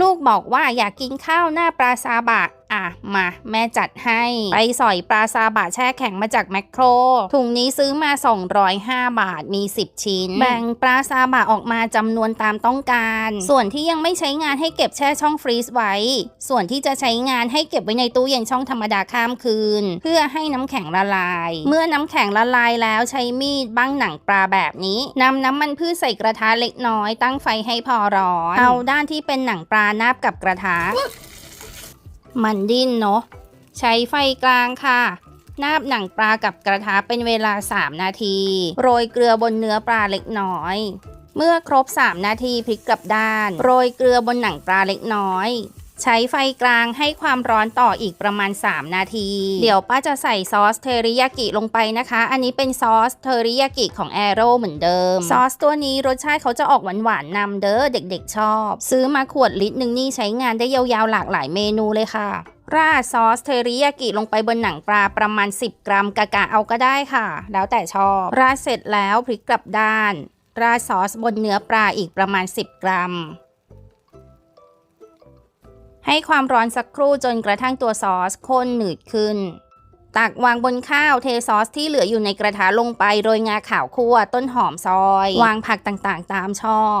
ลูกบอกว่าอยากกินข้าวหน้าปลาซาบะ มาแม่จัดให้ ไปสอยปลาซาบะแช่แข็งมาจากแมคโคร ถุงนี้ซื้อมา 205 บาทมี 10 ชิ้น แบ่งปลาซาบะออกมาจำนวนตามต้องการ ส่วนที่ยังไม่ใช้งานให้เก็บแช่ช่องฟรีซไว้ ส่วนที่จะใช้งานให้เก็บไว้ในตู้เย็นช่องธรรมดาข้ามคืน เพื่อให้น้ำแข็งละลาย เมื่อน้ำแข็งละลายแล้วใช้มีดบ้างหนังปลาแบบนี้นำน้ำมันพืชใส่กระทะเล็กน้อย ตั้งไฟให้พอร้อน เอาด้านที่เป็นหนังปลานาบกับกระทะ มันดิ้นเนาะ ใช้ไฟกลางค่ะ นาบหนังปลากับกระทะเป็นเวลา 3 นาที โรยเกลือบนเนื้อปลาเล็กน้อย เมื่อครบ 3 นาทีพลิกกลับด้าน โรยเกลือบนหนังปลาเล็กน้อย ใช้ไฟกลางให้ความร้อนต่ออีกประมาณ 3 นาที เดี๋ยวป้าจะใส่ซอสเทอริยากิลงไปนะคะ อันนี้เป็นซอสเทอริยากิของแอโร่เหมือนเดิม ซอสตัวนี้รสชาติเขาจะออกหวานๆนำเด้อเด็กๆชอบ ซื้อมาขวดลิตรหนึ่งนี่ใช้งานได้ยาวๆหลากหลายเมนูเลยค่ะราดซอสเทอริยากิลงไปบนหนังปลาประมาณ 10 กรัมกะกะเอาก็ได้ค่ะ แล้วแต่ชอบ ราดเสร็จแล้วพลิกกลับด้าน ราดซอสบนเนื้อปลาอีกประมาณ 10 กรัม ให้ความร้อนสักครู่จนกระทั่งตัวซอสข้นหนืดขึ้น ตักวางบนข้าวเทซอสที่เหลืออยู่ในกระทะลงไปโรยงาขาวคั่วต้นหอมซอย วางผักต่างๆ ตามชอบ